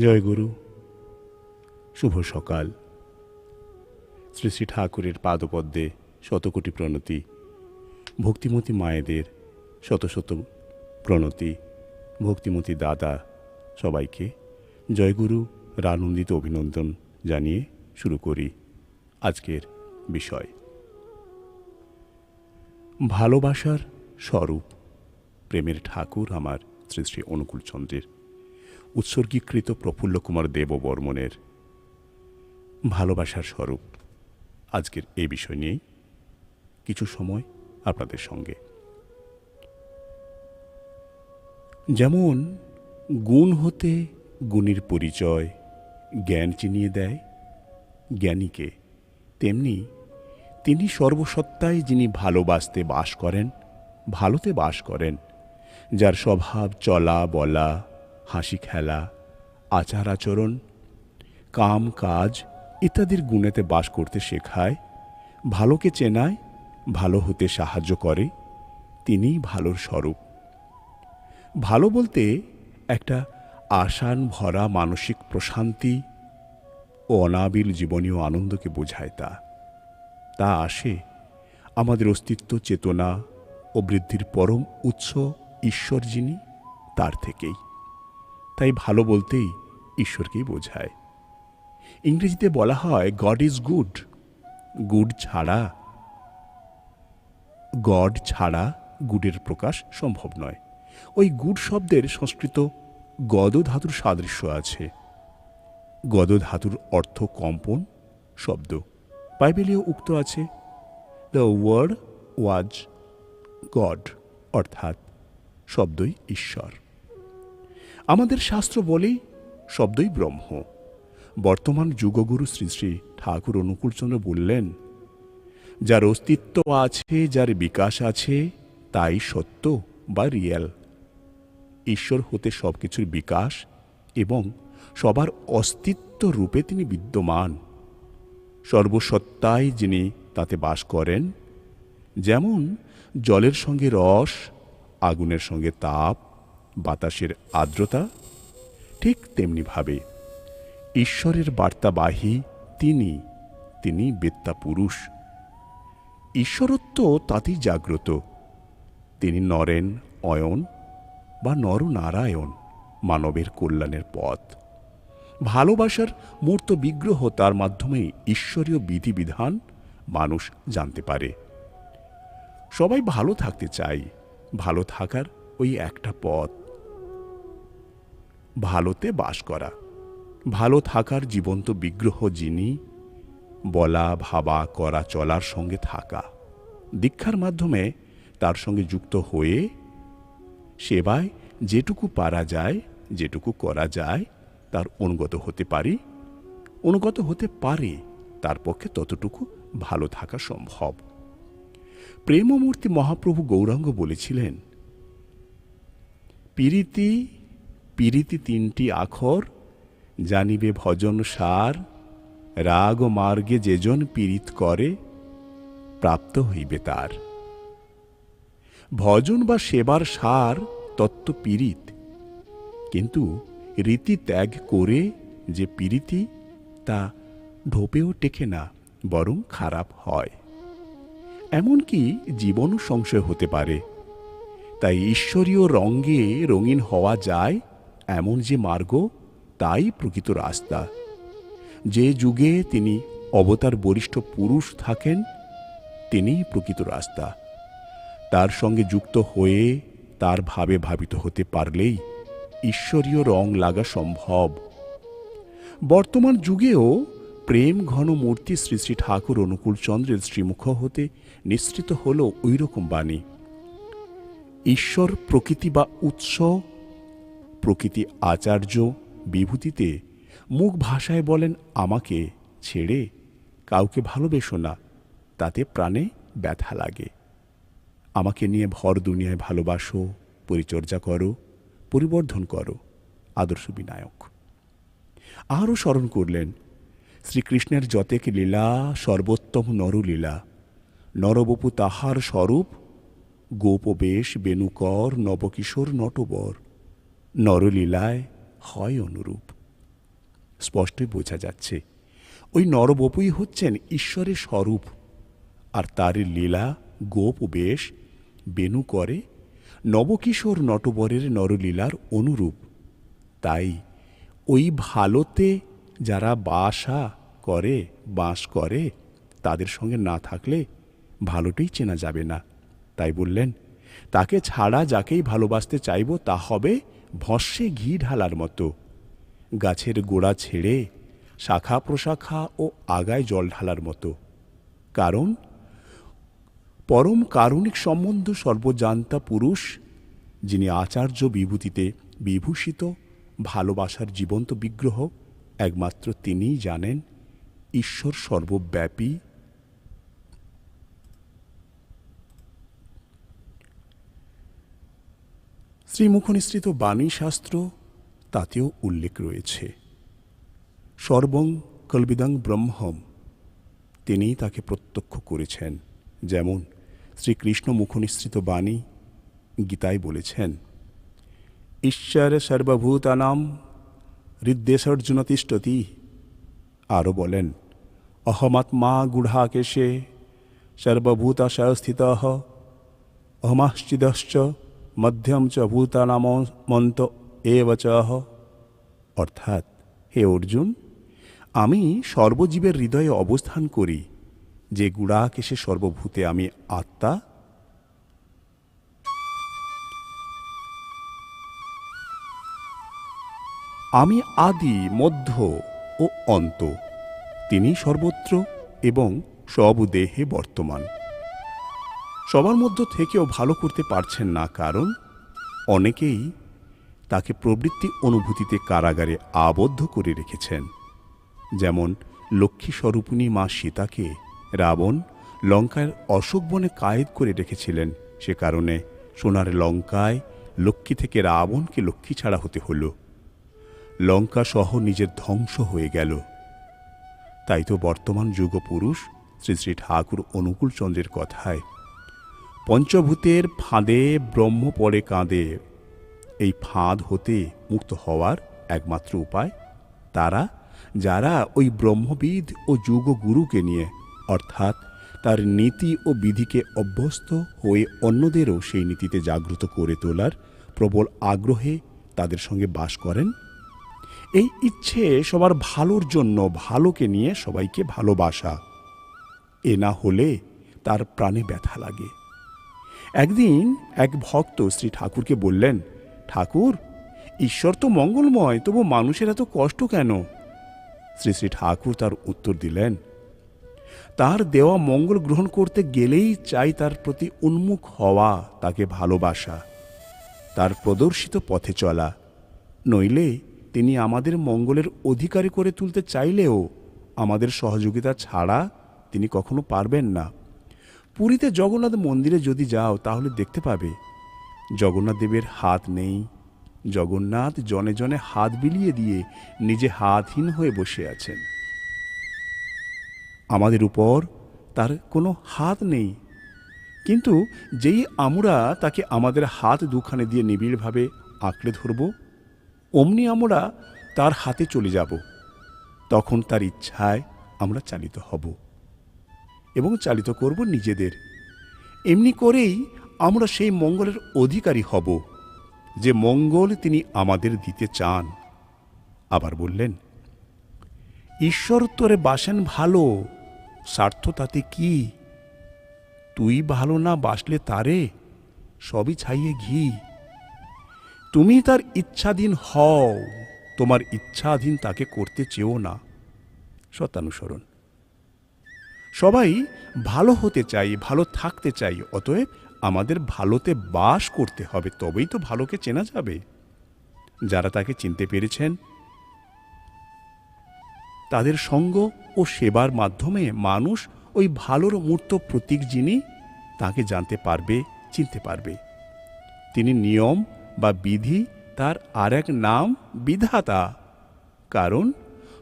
জয় গুরু। শুভ সকাল। শ্রী শ্রী ঠাকুরের পাদপদ্মে শতকোটি প্রণতি, ভক্তিমতী মায়েদের শত শত প্রণতি, ভক্তিমতী দাদা সবাইকে জয়গুরু রানন্দিত অভিনন্দন জানিয়ে শুরু করি আজকের বিষয়। ভালোবাসার স্বরূপ, প্রেমের ঠাকুর আমার শ্রী শ্রী অনুকূল চন্দ্রের উৎসর্গীকৃত প্রফুল্ল কুমার দেব বর্মনের ভালোবাসার স্বরূপ। আজকের এই বিষয় নিয়েই কিছু সময় আপনাদের সঙ্গে। যেমন, গুণ হতে গুণের পরিচয় জ্ঞান চিনিয়ে দেয়, জ্ঞানীকে তেমনি তিনি সর্বসত্তায় যিনি ভালোবাসতে বাস করেন, ভালোতে বাস করেন, যার স্বভাব চলা বলা হাসি খেলা, আচার আচরণ, কাম কাজ ইত্যাদির গুণেতে বাস করতে শেখায়, ভালোকে চেনায়, ভালো হতে সাহায্য করে, তিনিই ভালোর স্বরূপ। ভালো বলতে একটা আশান ভরা মানসিক প্রশান্তি ও অনাবিল জীবনীয় আনন্দকে বোঝায় তা। তা আসে আমাদের অস্তিত্ব চেতনা ও বৃদ্ধির পরম উৎস ঈশ্বর যিনি, তার থেকেই। তাই ভালো বলতেই ঈশ্বরকেই বোঝায়। ইংরেজিতে বলা হয় গড ইজ গুড গুড ছাড়া গড ছাড়া গুডের প্রকাশ সম্ভব নয়। ওই গুড শব্দের সংস্কৃত গদ ধাতুর সাদৃশ্য আছে। গদ ধাতুর অর্থ কম্পন, শব্দ। বাইবেলেও উক্ত আছে দ্য ওয়ার্ড ওয়াজ গড অর্থাৎ শব্দই ঈশ্বর। আমাদের শাস্ত্র বলেই শব্দই ব্রহ্ম। বর্তমান যুগগুরু শ্রী শ্রী ঠাকুর অনুকূলচন্দ্র বললেন, যার অস্তিত্ব আছে, যার বিকাশ আছে, তাই সত্য বা রিয়েল। ঈশ্বর হতে সব কিছুর বিকাশ এবং সবার অস্তিত্ব রূপে তিনি বিদ্যমান। সর্বসত্তায় যিনি তাতে বাস করেন, যেমন জলের সঙ্গে রস, আগুনের সঙ্গে তাপ বাতাসের আর্দ্রতা ঠিক তেমনিভাবে ঈশ্বরের বার্তাবাহী তিনি তিনি বেত্তা পুরুষ। ঈশ্বরত্ব তাতেই জাগ্রত। তিনি নরেন অয়ন বা নরনারায়ণ মানবের কল্যাণের পথ। ভালোবাসার মূর্ত বিগ্রহ তার মাধ্যমে ঈশ্বরীয় বিধিবিধান মানুষ জানতে পারে। সবাই ভালো থাকতে চাই ভালো থাকার ওই একটা পথ। ভালোতে বাস করা। ভালো থাকার জীবন্ত বিগ্রহ যিনি, বলা, ভাবা, করা, চলার সঙ্গে থাকা। দীক্ষার মাধ্যমে তার সঙ্গে যুক্ত হয়ে সেবায় যেটুকু পারা যায়, যেটুকু করা যায়, তার অনুগত হতে পারি। অনুগত হতে পারে, তার পক্ষে ততটুকু ভালো থাকা সম্ভব। প্রেমমূর্তি মহাপ্রভু গৌরাঙ্গ বলেছিলেন, পিরিতি পিরিতি তিনটি আখর, জানিবে ভজন সার, রাগ ও মার্গে যেজন পীড়িত করে, প্রাপ্ত হইবে তার। ভজন বা সেবার সার তত্ত্ব পীড়িত, কিন্তু রীতি ত্যাগ করে যে পীড়িতি, তা ঢোপেও টেকে না, বরং খারাপ হয়। এমনকি জীবনও সংশয় হতে পারে। তাই ঈশ্বরীয় রঙ্গে রঙিন হওয়া যায় এমন যে মার্গ, তাই প্রকৃত রাস্তা। যে যুগে তিনি অবতার বরিষ্ঠ পুরুষ থাকেন, তিনিই প্রকৃত রাস্তা। তার সঙ্গে যুক্ত হয়ে তার ভাবে ভাবিত হতে পারলেই ঈশ্বরীয় রং লাগা সম্ভব। বর্তমান যুগেও প্রেম ঘন মূর্তি শ্রী শ্রী ঠাকুর অনুকূল চন্দ্রের শ্রীমুখ হতে নিঃসৃত হল ওই রকম বাণী। ঈশ্বর প্রকৃতি বা উৎস প্রকৃতি আচার্য বিভূতিতে মুখ ভাষায় বলেন আমাকে ছেড়ে কাউকে ভালোবেসো না, তাতে প্রাণে ব্যথা লাগে। আমাকে নিয়ে ভর দুনিয়ায় ভালোবাসো, পরিচর্যা করো, পরিবর্ধন করো, আদর্শ বিনায়ক। আরও স্মরণ করলেন, শ্রীকৃষ্ণের যতেক লীলা, সর্বোত্তম নরলীলা। নরবপু তাহার স্বরূপ, গোপবেশ বেণুকর নবকিশোর নটবর। নরলীলায় হয় অনুরূপ। স্পষ্টই বোঝা যাচ্ছে, ওই নরবপুই হচ্ছেন ঈশ্বরের স্বরূপ, আর তার লীলা, গোপ বেশ বেনু করে নবকিশোর নটবরের নরলীলার অনুরূপ। তাই ওই ভালোতে যারা বাসা করে, বাস করে, তাদের সঙ্গে না থাকলে ভালোটাই চেনা যাবে না। তাই বললেন, তাকে ছাড়া যাকেই ভালোবাসতে চাইব তা হবে ভস্যে ঘি ঢালার মতো। গাছের গোড়া ছেড়ে শাখা প্রশাখা ও আগায় জল ঢালার মতো। কারণ পরম কারণিক সম্বন্ধ সর্বজান্তা পুরুষ, যিনি আচার্য বিভূতিতে বিভূষিত, ভালোবাসার জীবন্ত বিগ্রহ, একমাত্র তিনিই জানেন, ঈশ্বর সর্বব্যাপী শ্রীমুখনিসৃত বাণী শাস্ত্র তাতেও উল্লেখ রয়েছে। সর্বং কল্বিদং ব্রহ্মম। তিনি তাকে প্রত্যক্ষ করেছেন, যেমন শ্রীকৃষ্ণ মুখনিসৃত বাণী গীতায় বলেছেন, ঈশ্বর সর্বভূতানাম হৃদ্দেশর্জুন তিষ্ঠতি আরও বলেন, অহমাত্মা গূঢ়াকেশে সর্বভূতাশয়স্থিত অহমাশ্চিদশ্চ মধ্যম চ ভূতানাম মন্ত এব অর্থাৎ হে অর্জুন, আমি সর্বজীবের হৃদয়ে অবস্থান করি, যে গুড়াকেশে সর্বভূতে আমি আত্মা। আমি আদি, মধ্য ও অন্ত তিনি সর্বত্র এবং সব দেহে বর্তমান। সবার মধ্য থেকেও ভালো করতে পারছেন না কারণ অনেকেই তাকে প্রবৃত্তি অনুভূতিতে কারাগারে আবদ্ধ করে রেখেছেন। যেমন লক্ষ্মী স্বরূপিণী মা সীতাকে রাবণ লঙ্কার অশোক বনে কায়েদ করে রেখেছিলেন। সে কারণে সোনার লঙ্কায় লক্ষ্মী থেকে রাবণকে লক্ষ্মী ছাড়া হতে হল। লঙ্কা সহ নিজের ধ্বংস হয়ে গেল। তাই তো বর্তমান যুগপুরুষ শ্রী শ্রী ঠাকুর অনুকূলচন্দ্রের কথায় পঞ্চভূতের ফাঁদে ব্রহ্ম পড়ে কাঁদে। এই ফাঁদ হতে মুক্ত হওয়ার একমাত্র উপায় তারা, যারা ওই ব্রহ্মবিদ ও যুগগুরুকে নিয়ে, অর্থাৎ তার নীতি ও বিধিকে অভ্যস্ত হয়ে অন্যদেরও সেই নীতিতে জাগ্রত করে তোলার প্রবল আগ্রহে তাদের সঙ্গে বাস করেন। এই ইচ্ছে সবার ভালোর জন্য ভালোকে নিয়ে সবাইকে ভালোবাসা। এ না হলে তার প্রাণে ব্যথা লাগে। একদিন এক ভক্ত শ্রী ঠাকুরকে বললেন, ঠাকুর, ঈশ্বর তো মঙ্গলময়, তবু মানুষের এত কষ্ট কেন? শ্রী শ্রী ঠাকুর তার উত্তর দিলেন, তার দেওয়া মঙ্গল গ্রহণ করতে গেলেই চাই তার প্রতি উন্মুখ হওয়া, তাকে ভালোবাসা, তার প্রদর্শিত পথে চলা। নইলে তিনি আমাদের মঙ্গলের অধিকারী করে তুলতে চাইলেও আমাদের সহযোগিতা ছাড়া তিনি কখনো পারবেন না। পুরীতে জগন্নাথ মন্দিরে যদি যাও, তাহলে দেখতে পাবে জগন্নাথ দেবের হাত নেই। জগন্নাথ জনে জনে হাত বিলিয়ে দিয়ে নিজে হাতহীন হয়ে বসে আছেন। আমাদের উপর তার কোনো হাত নেই। কিন্তু যেই আমরা তাকে আমাদের হাত দুখানে দিয়ে নিবিড়ভাবে আঁকড়ে ধরব, অমনি আমরা তার হাতে চলে যাব। তখন তার ইচ্ছায় আমরা চালিত হব। এবং চালিত করব নিজেদের। এমনি করেই আমরা সেই মঙ্গলের অধিকারী হব, যে মঙ্গল তিনি আমাদের দিতে চান। আবার বললেন, ঈশ্বর তোরে বাসেন ভালো, স্বার্থ তাতে কি? তুই ভালো না বাসলে তারে সবই ছাইয়ে ঘি। তুমি তার ইচ্ছাধীন হও, তোমার ইচ্ছাধীন তাকে করতে চেও না। সত্যানুসরণ। সবাই ভালো হতে চাই, ভালো থাকতে চাই, অতএব আমাদের ভালোতে বাস করতে হবে, তবেই তো ভালোকে চেনা যাবে। যারা তাকে চিনতে পেরেছেন, তাদের সঙ্গ ও সেবার মাধ্যমে মানুষ ওই ভালোর মূর্ত প্রতীক যিনি, তাকে জানতে পারবে, চিনতে পারবে। তিনি নিয়ম বা বিধি, তার আর এক নাম বিধাতা। কারণ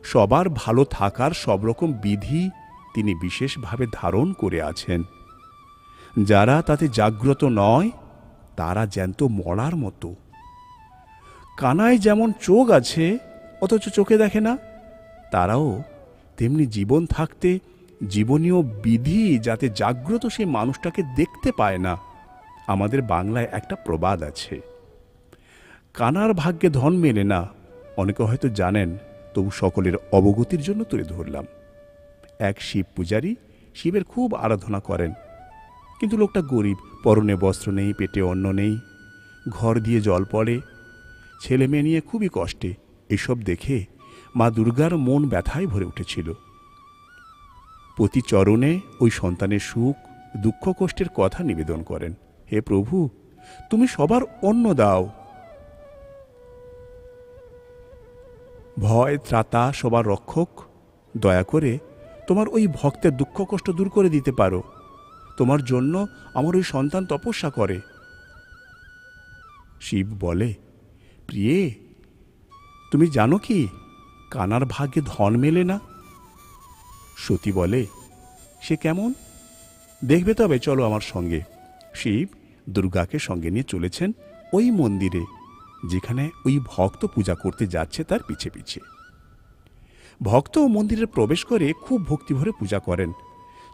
সবার ভালো থাকার সব রকম বিধি তিনি বিশেষভাবে ধারণ করে আছেন। যারা তাতে জাগ্রত নয়, তারা জ্যান্ত মরার মতো। কানায় যেমন চোখ আছে, অথচ চোখে দেখে না, তারাও তেমনি জীবন থাকতে জীবনীয় বিধি যাতে জাগ্রত সেই মানুষটাকে দেখতে পায় না। আমাদের বাংলায় একটা প্রবাদ আছে। কানার ভাগ্যে ধন মেলে না, অনেকে হয়তো জানেন, তবু সকলের অবগতির জন্য তুলে ধরলাম। এক শিব পূজারী শিবের খুব আরাধনা করেন। কিন্তু লোকটা গরিব, পরনে বস্ত্র নেই, পেটে অন্ন নেই, ঘর দিয়ে জল পড়ে। ছেলে মেয়ে নিয়ে খুবই কষ্টে। এসব দেখে মা দুর্গার মন ব্যথায় ভরে উঠেছিল। প্রতি চরণে ওই সন্তানের সুখ, দুঃখ, কষ্টের কথা নিবেদন করেন। হে প্রভু, তুমি সবার অন্ন দাও। ভয়, ত্রাতা সবার রক্ষক। দয়া করে তোমার ওই ভক্তের দুঃখ কষ্ট দূর করে দিতে পারো। তোমার জন্য আমার ওই সন্তান তপস্যা করে। শিব বলে, প্রিয়ে, তুমি জানো কি, কানার ভাগ্যে ধন মেলে না? সতী বলে, সে কেমন? দেখবে তবে, চলো আমার সঙ্গে। শিব দুর্গাকে সঙ্গে নিয়ে চলেছেন ওই মন্দিরে, যেখানে ওই ভক্ত পূজা করতে যাচ্ছে তার পিছে পিছে। ভক্ত মন্দিরে প্রবেশ করে খুব ভক্তিভরে পূজা করেন।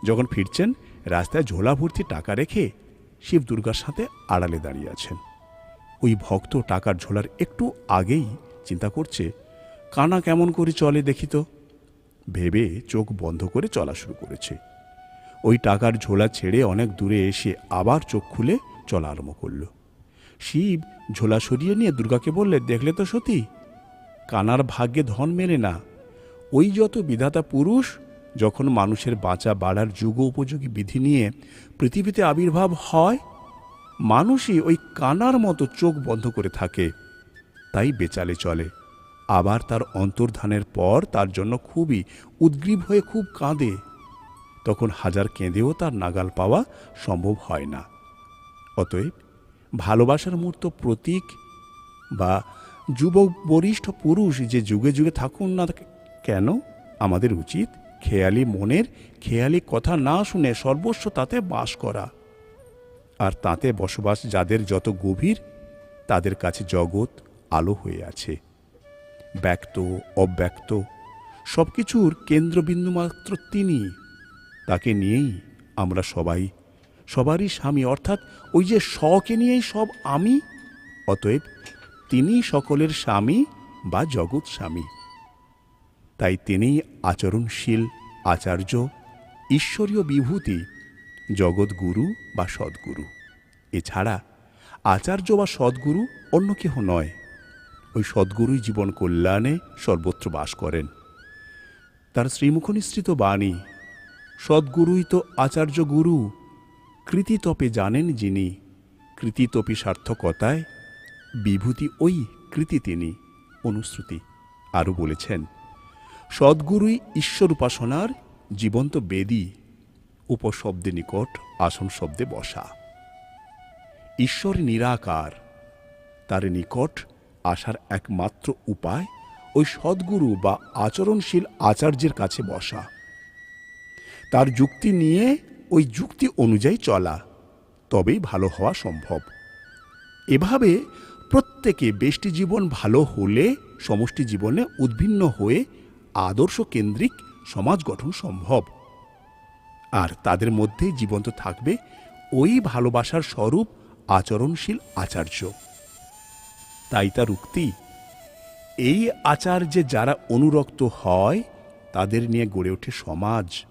যখন ফিরছেন, রাস্তায় ঝোলা ভর্তি টাকা রেখে শিব দুর্গার সাথে আড়ালে দাঁড়িয়ে আছেন। ওই ভক্ত টাকার ঝোলার একটু আগেই চিন্তা করছে, কানা কেমন করে চলে দেখি তো? ভেবে চোখ বন্ধ করে চলা শুরু করেছে। ওই টাকার ঝোলা ছেড়ে অনেক দূরে এসে আবার চোখ খুলে চলা আরম্ভ করল। শিব ঝোলা সরিয়ে নিয়ে দুর্গাকে বললে, দেখলে তো সতী, কানার ভাগ্যে ধন মেলে না ওই যত বিধাতা পুরুষ, যখন মানুষের বাঁচা বাড়ার যুগ উপযোগী বিধি নিয়ে পৃথিবীতে আবির্ভাব হয়, মানুষই ওই কানার মতো চোখ বন্ধ করে থাকে, তাই বেচালে চলে। আবার তার অন্তর্ধানের পর তার জন্য খুবই উদ্গ্রীব হয়ে খুব কাঁদে। তখন হাজার কেঁদেও তার নাগাল পাওয়া সম্ভব হয় না। অতএব ভালোবাসার মূর্ত প্রতীক বা যুবক বরিষ্ঠ পুরুষ যে যুগে যুগে থাকুন না কেন? আমাদের উচিত খেয়ালি মনের খেয়ালি কথা না শুনে সর্বস্ব তাতে বাস করা। আর তাতে বসবাস যাদের যত গভীর, তাদের কাছে জগৎ আলো হয়ে আছে। ব্যক্ত, অব্যক্ত সব কিছুর কেন্দ্রবিন্দু মাত্র তিনি। তাকে নিয়েই আমরা সবাই, সবারই স্বামী, অর্থাৎ ওই যে স্বকে নিয়েই সব আমি, অতএব তিনি সকলের স্বামী বা জগৎ স্বামী। তাই তিনিই আচরণশীল, আচার্য, ঈশ্বরীয় বিভূতি জগৎগুরু বা সদ্গুরু। এছাড়া আচার্য বা সদ্গুরু অন্য কেহ নয়। ওই সদ্গুরুই জীবন কল্যাণে সর্বত্র বাস করেন। তার শ্রীমুখ নিঃসৃত বাণী, সদ্গুরুই তো আচার্য গুরু কৃতিতপে জানেন যিনি, কৃতিতপি সার্থকতায় বিভূতি ওই কৃতি তিনি অনুশ্রুতি আরও বলেছেন সদ্গুরুই ঈশ্বর উপাসনার জীবন্ত বেদী, উপশব্দে নিকট আসন শব্দে বসা। ঈশ্বর নিরাকার, তার নিকট আসার একমাত্র উপায় ওই সদ্গুরু বা আচরণশীল আচার্যের কাছে বসা। তার যুক্তি নিয়ে ওই যুক্তি অনুযায়ী চলা, তবেই ভালো হওয়া সম্ভব। এভাবে প্রত্যেকে বেষ্টি জীবন ভালো হলে সমষ্টি জীবনে উদ্ভিন্ন হয়ে আদর্শ কেন্দ্রিক সমাজ গঠন সম্ভব। আর তাদের মধ্যে জীবন্ত থাকবে ওই ভালোবাসার স্বরূপ আচরণশীল আচার্য। তাই তার উক্তি, এই আচার্যে যারা অনুরক্ত হয়, তাদের নিয়ে গড়ে ওঠে সমাজ।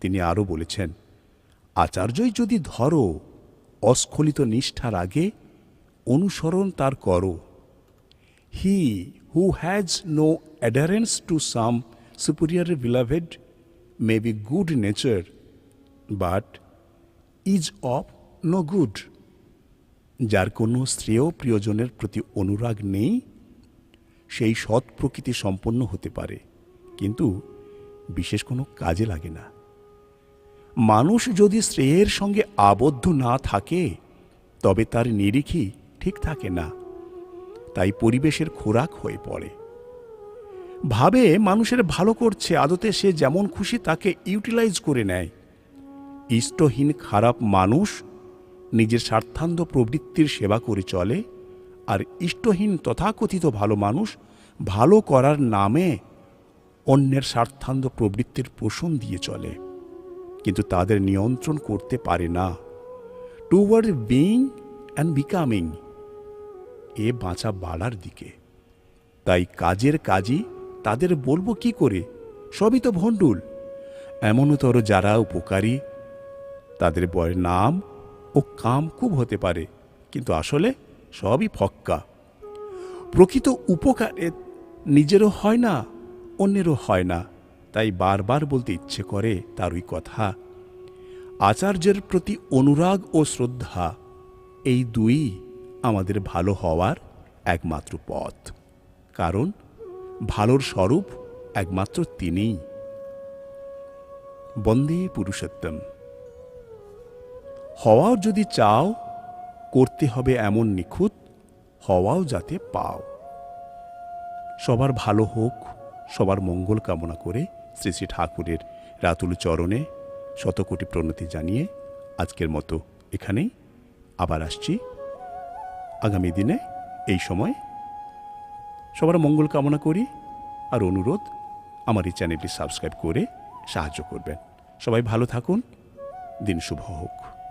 তিনি আরও বলেছেন, আচার্যই যদি ধরো, অস্খলিত নিষ্ঠার আগে অনুসরণ তার করো। He who has no adherence to some superior beloved may be good nature but is of no good যার কোনো শ্রেয় প্রিয়জনের প্রতি অনুরাগ নেই, সেই সৎ প্রকৃতি সম্পন্ন হতে পারে, কিন্তু বিশেষ কোনো কাজে লাগে না। মানুষ যদি শ্রেয়ের সঙ্গে আবদ্ধ না থাকে, তবে তার নিরিখি ঠিক থাকে না। তাই পরিবেশের খোরাক হয়ে পড়ে। ভাবে মানুষের ভালো করছে, আদতে সে যেমন খুশি তাকে ইউটিলাইজ করে নেয়। ইষ্টহীন খারাপ মানুষ নিজের স্বার্থান্ধ প্রবৃত্তির সেবা করে চলে, আর ইষ্টহীন তথাকথিত ভালো মানুষ ভালো করার নামে অন্যের স্বার্থান্ধ প্রবৃত্তির পোষণ দিয়ে চলে। কিন্তু তাদের নিয়ন্ত্রণ করতে পারে না। Toward being and becoming a বাঁচা বাড়ার দিকে। তাই কাজের কাজই তাদের বলব কি করে? সবই তো ভণ্ডুল। এমনতর যারা উপকারী, তাদের বয় নাম ও কাম খুব হতে পারে, কিন্তু আসলে সবই ফক্কা। প্রকৃত উপকারে নিজেরও হয় না, অন্যেরও হয় না। তাই বারবার বলতে ইচ্ছে করে তার ওই কথা। আচার্যের প্রতি অনুরাগ ও শ্রদ্ধা, এই দুই আমাদের ভালো হওয়ার একমাত্র পথ। কারণ ভালোর স্বরূপ একমাত্র তিনিই। বন্দে পুরুষোত্তম। হওয়াও যদি চাও, করতে হবে এমন নিখুঁত, হওয়াও যাতে পাও। সবার ভালো হোক, সবার মঙ্গল কামনা করে শ্রী শ্রী ঠাকুরের রাতুল চরণে শতকোটি প্রণতি জানিয়ে আজকের মতো এখানেই আবার আসছি। আগামী দিনে এই সময় সবার মঙ্গল কামনা করি আর অনুরোধ, আমার এই চ্যানেলটি সাবস্ক্রাইব করে সাহায্য করবেন। সবাই ভালো থাকুন, দিন শুভ হোক।